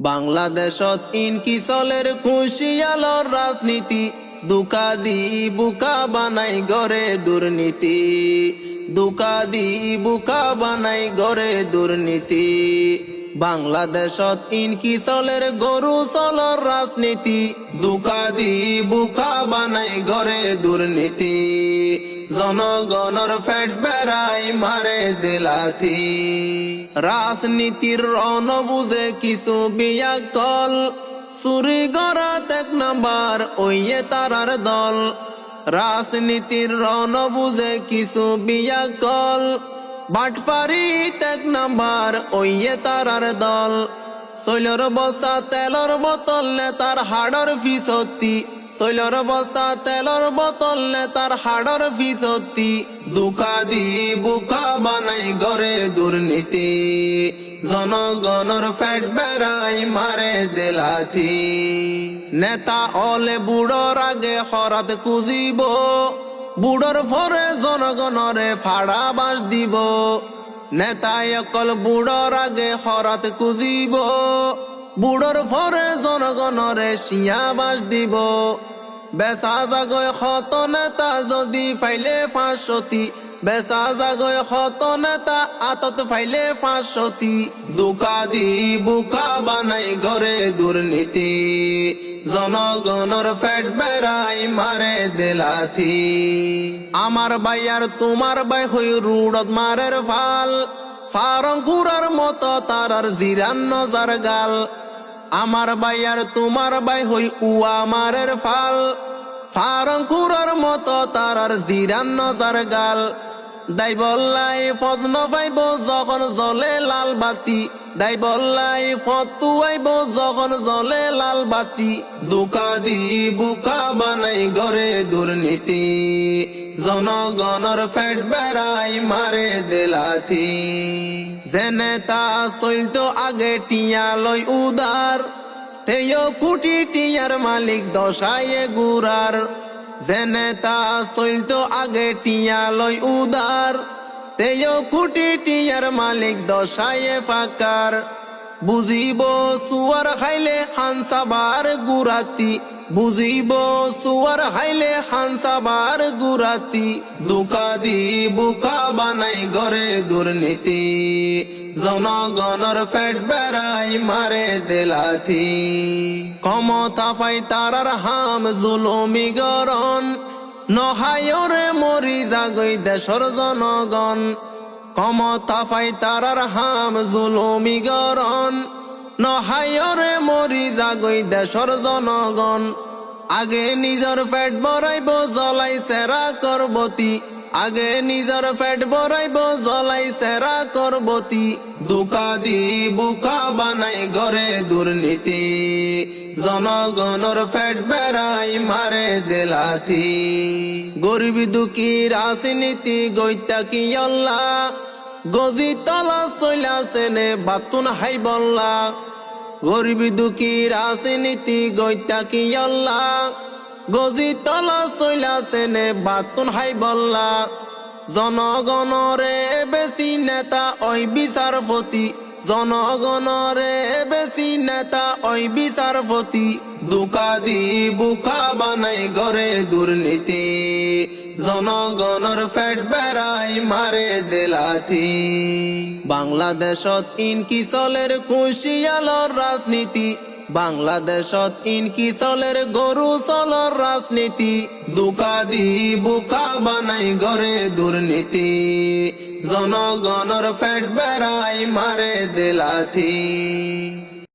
বাংলাদেশত ইনকি চলের খুশিয়ালর রাজনীতি দুকা দি বুকা বানাই গড়ে দুর্নীতি দুকা দি বুকা বানাই গড়ে দুর্নীতি বাংলাদেশত ইনকি চলের গরু চলর রাজনীতি দুকা দি বুকা বানাই গড়ে দুর্নীতি জনগণর ফেট বেড়াই মারে দিলাথি। রাজনীতির রণ বুঝে কিছু বিয়া কল চুরি গড়াত এক নাম্বার ওইয়ে তারার দল। রাজনীতির রণ বুঝে কিছু বিয়া কল বাটফারি এক নাম্বার ওইয়ে তারার দল। শৈলর বস্তা, তেলর বোতল নেতার হাড়র ফিসতি শৈলর বস্তা, তেলর বোতল নেতার হাড়র ফিসতি দুকা দি বুকা বানাই গড়ে দুর্নীতি। জনগণর ফেট বেড়াই মারে দিলাথি নেতা অলে বুড়োর আগে হরাত কুজিব বুড়োর ফরে জনগণরে ফাড়া বাস দিব। নেতাই অকল বুড়োর আগে হরাত কুজিব বুড়োর ফরে জনগণরে শিয়া বাস দিব। বেচা জাগয় শত নেতা যদি ফাইলে ফাঁসতি। বেচা জাগয় শত নেতা আতত ফাইলে ফাঁসতি। দুকা দি বুকা বানাই গড়ে দুর্নীতি। জনগণর ফেট বেড়াই মারে দিলাথি। আমার বাইয়ার তোমার বাই হই রুড়ত মারের ফাল। ফারং কুড়ার মতো তারার জিরান নজার গাল। আমার বাইয়ার তোমার বাই হই উয়া মারের ফাল। ফারং কুড়ার মতো তারার জিরান নজার গাল। দাই বল্লাই ফজন পাইব যখন জ্বলে লাল বাতি। দাই বল্লাই ফতুয়াইব যখন জ্বলে লাল বাতি। দুকা দি বুকা বানাই গড়ে দুর্নীতি। জনগণর ফেট বেড়াই মারে দিলাথি যেনে তা চলতো আগে টিয়া লই উদার, তেয় কুটি টিয়ার মালিক দশায়ে গুরার। যেনে তা আগে টিয়া লই উদার। তেয় কুটি টিয়ার মালিক দশায় ফাকার। বুঝিব সুয়ার খাইলে হানসাবার গুরাতি। বুঝিব সুয়ার খাইলে হানসাবার গুরাতি। দুকা দি বুকা বানাই গড়ে দুর্নীতি। জনগণর ফেট বেড়াই মারে দিলাথি ক্ষমতা পাই তারার হাম জুলমি গরণ। নহায়রে মরি জাগই দেশর জনগণ। ক্ষমতা পাই তারার হাম জুলমি গরণ। নহায়রে মরি জাগই দেশর জনগণ। আগে নিজর পেট বরাইব জলাই সেরা করবতি। আগে নিজর পেট বরাইব জলাই সেরা করবতি। দুকা দি, বুকা বানাই গড়ে দুর্নীতি। জনগণর ফেট বেড়াই মারে দিলাথি গরিব দুঃখী রাজনীতি গৈতা কি অল্লা গজি তলা চইলা সেনে বাতুন হাই বল্লা। গরিব দুঃখী রাজনীতি গৈতা কি অল্লা গজি তলা চইলা সেনে বাতুন হাই বল্লা। জনগণরে বেশি নেতা ওই বিচারপতি জনগণরে বেশি নেতা ওই বিচারপতি দুকা দি বুকা বানাই গড়ে দুর্নীতি জনগণর ফেট বেড়াই মারে দিলাথি বাংলাদেশত ইনকি চলের কুশিয়ালর রাজনীতি বাংলাদেশত ইনকি চলের গরু চলর রাজনীতি দুকা দি বুকা বানাই গড়ে দুর্নীতি জনগণর ফেট বেড়াই মারে দিলাথি